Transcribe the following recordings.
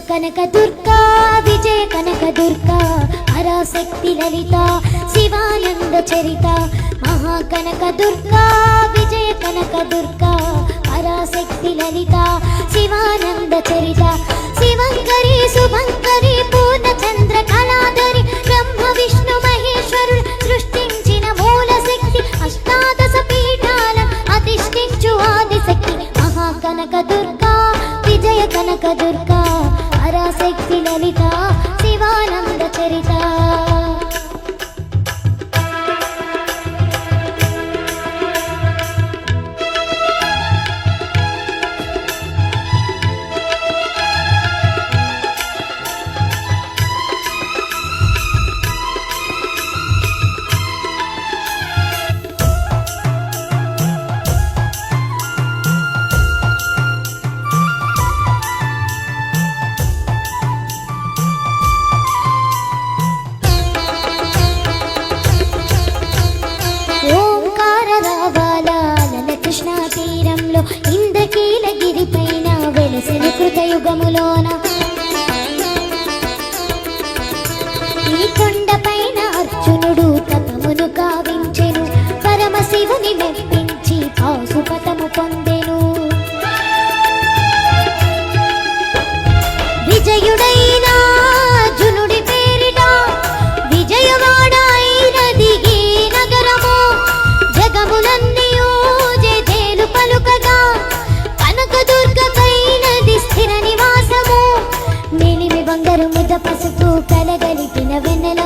కనక దుర్గా విజయ కనక దుర్గా పరాశక్తి లలిత శివానంద చరిత మహాకనకదుర్గా విజయ కనక దుర్గా పరాశక్తి లలిత శివానంద చరిత. శివంకరి శుభంకరి పూర్ణచంద్ర కళాధరి బ్రహ్మ విష్ణు మహేశ్వరు సృష్టించిన మూల శక్తి అష్టాదశ పీఠాల అధిష్ఠించు ఆదిశక్తి మహాకనకదుర్గా విజయ కనక దుర్గా లలిత యుగములోన ఈ కొండపైన అర్జునుడు తపమును కావించెను పరమశివుని మెప్పించి పాశుపతము పొందెను. విజయుడై పసుపు కలగలిపిన వెన్నెల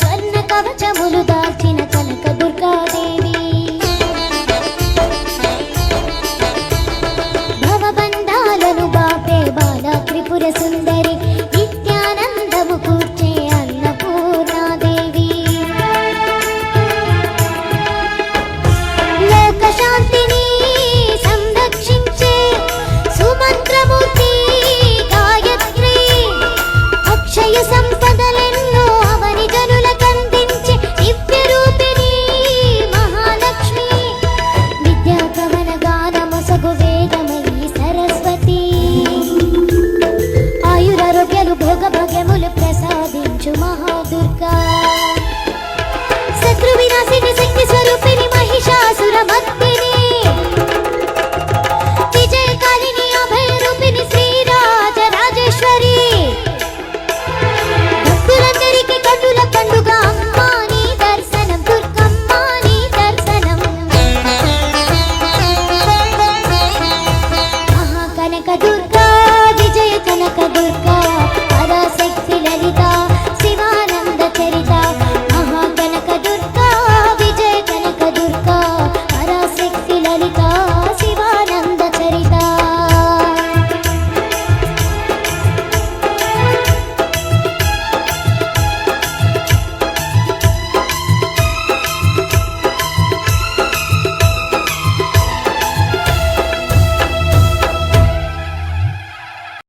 స్వర్ణ కవచములు ಮಧುರ ಮತ್ತು